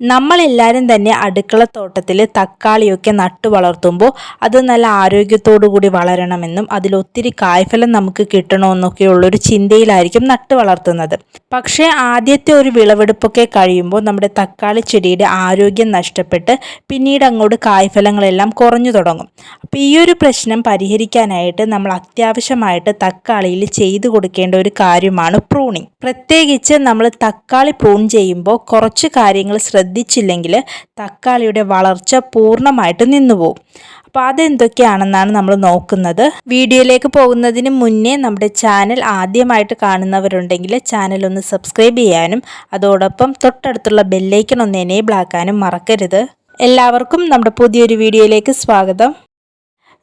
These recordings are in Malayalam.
നമ്മളെല്ലാവരും തന്നെ അടുക്കളത്തോട്ടത്തിൽ തക്കാളിയൊക്കെ നട്ടു വളർത്തുമ്പോൾ അത് നല്ല ആരോഗ്യത്തോടു കൂടി വളരണമെന്നും അതിലൊത്തിരി കായ്ഫലം നമുക്ക് കിട്ടണമെന്നൊക്കെയുള്ളൊരു ചിന്തയിലായിരിക്കും നട്ടു വളർത്തുന്നത്. പക്ഷേ ആദ്യത്തെ ഒരു വിളവെടുപ്പൊക്കെ കഴിയുമ്പോൾ നമ്മുടെ തക്കാളി ചെടിയുടെ ആരോഗ്യം നഷ്ടപ്പെട്ട് പിന്നീട് അങ്ങോട്ട് കായ്ഫലങ്ങളെല്ലാം കുറഞ്ഞു തുടങ്ങും. അപ്പോൾ ഈ ഒരു പ്രശ്നം പരിഹരിക്കാനായിട്ട് നമ്മൾ അത്യാവശ്യമായിട്ട് തക്കാളിയിൽ ചെയ്തു കൊടുക്കേണ്ട ഒരു കാര്യമാണ് പ്രൂണിങ് പ്രത്യേകിച്ച് നമ്മൾ തക്കാളി പ്രൂൺ ചെയ്യുമ്പോൾ കുറച്ച് കാര്യങ്ങൾ ശ്രദ്ധിച്ചില്ലെങ്കിൽ തക്കാളിയുടെ വളർച്ച പൂർണമായിട്ട് നിന്നുപോകും അപ്പോൾ അതെന്തൊക്കെയാണെന്നാണ് നമ്മൾ നോക്കുന്നത്. വീഡിയോയിലേക്ക് പോകുന്നതിന് മുന്നേ നമ്മുടെ ചാനൽ ആദ്യമായിട്ട് കാണുന്നവരുണ്ടെങ്കിൽ ചാനൽ ഒന്ന് സബ്സ്ക്രൈബ് ചെയ്യാനും അതോടൊപ്പം തൊട്ടടുത്തുള്ള ബെല്ലൈക്കൺ ഒന്ന് എനേബിൾ ആക്കാനും മറക്കരുത്. എല്ലാവർക്കും നമ്മുടെ പുതിയൊരു വീഡിയോയിലേക്ക് സ്വാഗതം.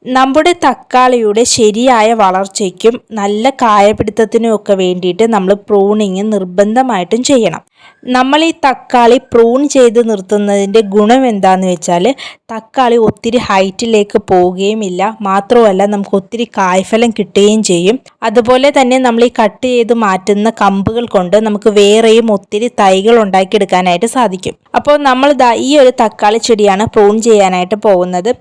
നമ്മുടെ തക്കാളിയുടെ ശരിയായ വളർച്ചയ്ക്കും നല്ല കായപിടുത്തത്തിനും ഒക്കെ വേണ്ടിയിട്ട് നമ്മൾ പ്രൂണിങ് നിർബന്ധമായിട്ടും ചെയ്യണം. നമ്മൾ ഈ തക്കാളി പ്രൂൺ ചെയ്ത് നിർത്തുന്നതിന്റെ ഗുണം എന്താണെന്ന് വെച്ചാൽ തക്കാളി ഒത്തിരി ഹൈറ്റിലേക്ക് പോവുകയുമില്ല മാത്രമല്ല നമുക്ക് ഒത്തിരി കായ്ഫലം കിട്ടുകയും ചെയ്യും. അതുപോലെ തന്നെ നമ്മൾ ഈ കട്ട് ചെയ്ത് മാറ്റുന്ന കമ്പുകൾ കൊണ്ട് നമുക്ക് വേറെയും ഒത്തിരി തൈകൾ ഉണ്ടാക്കിയെടുക്കാനായിട്ട് സാധിക്കും. അപ്പോൾ നമ്മൾ ഈ ഒരു തക്കാളി ചെടിയാണ് പ്രൂൺ ചെയ്യാനായിട്ട് പോകുന്നത്.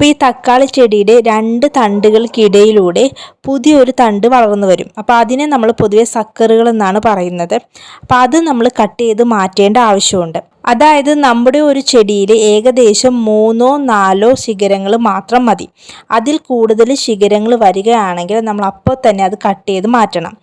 അപ്പോൾ ഈ തക്കാളി ചെടിയുടെ രണ്ട് തണ്ടുകൾക്കിടയിലൂടെ പുതിയൊരു തണ്ട് വളർന്നു വരും. അപ്പോൾ അതിനെ നമ്മൾ പൊതുവെ സക്കറുകൾ എന്നാണ് പറയുന്നത്. അപ്പോൾ അത് നമ്മൾ കട്ട് ചെയ്ത് മാറ്റേണ്ട ആവശ്യമുണ്ട്. അതായത് നമ്മുടെ ഒരു ചെടിയിൽ ഏകദേശം മൂന്നോ നാലോ ശിഖരങ്ങൾ മാത്രം മതി. അതിൽ കൂടുതൽ ശിഖരങ്ങൾ വരികയാണെങ്കിൽ നമ്മൾ അപ്പോൾ തന്നെ അത് കട്ട് ചെയ്ത് മാറ്റണം.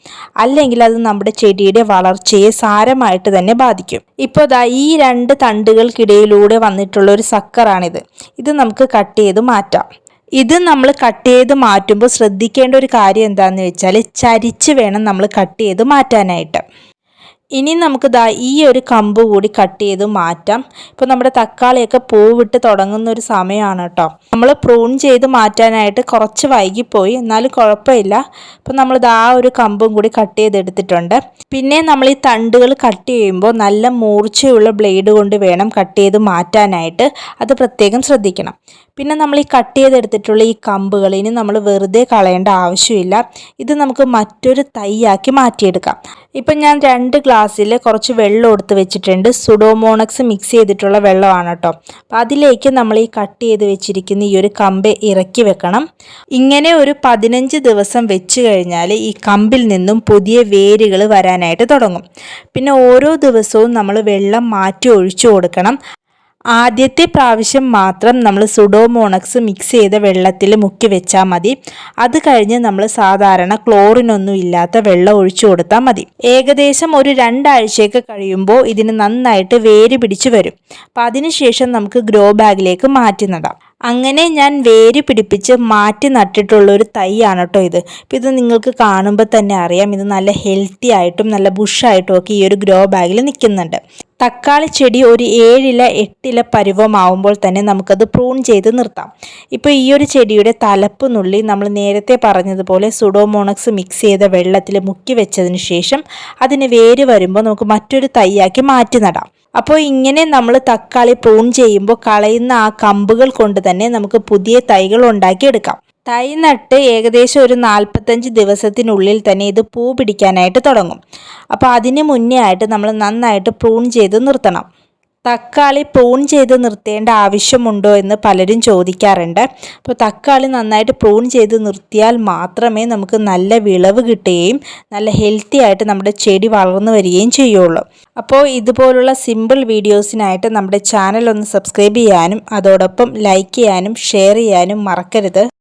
അല്ലെങ്കിൽ അത് നമ്മുടെ ചെടിയുടെ വളർച്ചയെ സാരമായിട്ട് തന്നെ ബാധിക്കും. ഇപ്പോൾ ദാ ഈ രണ്ട് തണ്ടുകൾക്കിടയിലൂടെ വന്നിട്ടുള്ള ഒരു സക്കറാണിത്. ഇത് നമുക്ക് കട്ട് ചെയ്ത് മാറ്റാം. ഇത് നമ്മൾ കട്ട് ചെയ്ത് മാറ്റുമ്പോൾ ശ്രദ്ധിക്കേണ്ട ഒരു കാര്യം എന്താണെന്ന് വെച്ചാൽ ചരിച്ച് വേണം നമ്മൾ കട്ട് ചെയ്ത് മാറ്റാനായിട്ട്. ഇനി നമുക്ക് ദാ ഈ ഒരു കമ്പ് കൂടി കട്ട് ചെയ്ത് മാറ്റാം. ഇപ്പോൾ നമ്മുടെ തക്കാളിയൊക്കെ പൂവിട്ട് തുടങ്ങുന്ന ഒരു സമയമാണ് കേട്ടോ. നമ്മൾ പ്രൂൺ ചെയ്ത് മാറ്റാനായിട്ട് കുറച്ച് വൈകിപ്പോയി. എന്നാലും കുഴപ്പമില്ല. അപ്പോൾ നമ്മൾ ദാ ഒരു കമ്പും കൂടി കട്ട് ചെയ്തെടുത്തിട്ടുണ്ട്. പിന്നെ നമ്മൾ ഈ തണ്ടുകൾ കട്ട് ചെയ്യുമ്പോൾ നല്ല മൂർച്ചയുള്ള ബ്ലേഡ് കൊണ്ട് വേണം കട്ട് ചെയ്ത് മാറ്റാനായിട്ട്. അത് പ്രത്യേകം ശ്രദ്ധിക്കണം. പിന്നെ നമ്മൾ ഈ കട്ട് ചെയ്തെടുത്തിട്ടുള്ള ഈ കമ്പുകൾ ഇനി നമ്മൾ വെറുതെ കളയേണ്ട ആവശ്യമില്ല. ഇത് നമുക്ക് മറ്റൊരു തൈയാക്കി മാറ്റിയെടുക്കാം. ഇപ്പം ഞാൻ രണ്ട് ഗ്ലാസ്സിൽ കുറച്ച് വെള്ളം എടുത്ത് വെച്ചിട്ടുണ്ട്. സുഡോമോണക്സ് മിക്സ് ചെയ്തിട്ടുള്ള വെള്ളമാണ് കേട്ടോ. അപ്പോൾ അതിലേക്ക് നമ്മൾ ഈ കട്ട് ചെയ്ത് വെച്ചിരിക്കുന്ന ഈ ഒരു കമ്പ് ഇറക്കി വെക്കണം. ഇങ്ങനെ ഒരു പതിനഞ്ച് ദിവസം വെച്ച് കഴിഞ്ഞാൽ ഈ കമ്പിൽ നിന്നും പുതിയ വേരുകൾ വരാനായിട്ട് തുടങ്ങും. പിന്നെ ഓരോ ദിവസവും നമ്മൾ വെള്ളം മാറ്റി ഒഴിച്ചു കൊടുക്കണം. ആദ്യത്തെ പ്രാവശ്യം മാത്രം നമ്മൾ സുഡോമോണക്സ് മിക്സ് ചെയ്ത വെള്ളത്തിൽ മുക്കി വെച്ചാൽ മതി. അത് കഴിഞ്ഞ് നമ്മൾ സാധാരണ ക്ലോറിനൊന്നും ഇല്ലാത്ത വെള്ളം ഒഴിച്ചു കൊടുത്താൽ മതി. ഏകദേശം ഒരു രണ്ടാഴ്ചയൊക്കെ കഴിയുമ്പോൾ ഇതിന് നന്നായിട്ട് വേര് പിടിച്ചു വരും. അപ്പം അതിനുശേഷം നമുക്ക് ഗ്രോ ബാഗിലേക്ക് മാറ്റി നടാം അങ്ങനെ ഞാൻ വേര് പിടിപ്പിച്ച് മാറ്റി നട്ടിട്ടുള്ള ഒരു തൈയാണ് കേട്ടോ ഇത്. ഇപ്പം ഇത് നിങ്ങൾക്ക് കാണുമ്പോൾ തന്നെ അറിയാം. ഇത് നല്ല ഹെൽത്തി ആയിട്ടും നല്ല ബുഷായിട്ടും ഒക്കെ ഈ ഒരു ഗ്രോ ബാഗിൽ നിൽക്കുന്നുണ്ട്. തക്കാളി ചെടി ഒരു ഏഴില എട്ടില പരുവമാവുമ്പോൾ തന്നെ നമുക്കത് പ്രൂൺ ചെയ്ത് നിർത്താം. ഇപ്പോൾ ഈ ഒരു ചെടിയുടെ തലപ്പ് നുള്ളി നമ്മൾ നേരത്തെ പറഞ്ഞതുപോലെ സുഡോമോണക്സ് മിക്സ് ചെയ്ത വെള്ളത്തിൽ മുക്കി വെച്ചതിന് ശേഷം അതിന് വേര് വരുമ്പോൾ നമുക്ക് മറ്റൊരു തൈയാക്കി മാറ്റി നടാം. അപ്പോൾ ഇങ്ങനെ നമ്മൾ തക്കാളി പ്രൂൺ ചെയ്യുമ്പോൾ കളയുന്ന ആ കമ്പുകൾ കൊണ്ട് തന്നെ നമുക്ക് പുതിയ തൈകൾ ഉണ്ടാക്കിയെടുക്കാം. തൈ നട്ട് ഏകദേശം ഒരു നാൽപ്പത്തഞ്ച് ദിവസത്തിനുള്ളിൽ തന്നെ ഇത് പൂ പിടിക്കാനായിട്ട് തുടങ്ങും. അപ്പോൾ അതിന് മുന്നേ ആയിട്ട് നമ്മൾ നന്നായിട്ട് പ്രൂൺ ചെയ്ത് നിർത്തണം. തക്കാളി പ്രൂൺ ചെയ്ത് നിർത്തേണ്ട ആവശ്യമുണ്ടോ എന്ന് പലരും ചോദിക്കാറുണ്ട്. അപ്പോൾ തക്കാളി നന്നായിട്ട് പ്രൂൺ ചെയ്ത് നിർത്തിയാൽ മാത്രമേ നമുക്ക് നല്ല വിളവ് കിട്ടുകയും നല്ല ഹെൽത്തി ആയിട്ട് നമ്മുടെ ചെടി വളർന്നു വരികയും ചെയ്യുള്ളൂ. അപ്പോൾ ഇതുപോലുള്ള സിമ്പിൾ വീഡിയോസിനായിട്ട് നമ്മുടെ ചാനൽ ഒന്ന് സബ്സ്ക്രൈബ് ചെയ്യാനും അതോടൊപ്പം ലൈക്ക് ചെയ്യാനും ഷെയർ ചെയ്യാനും മറക്കരുത്.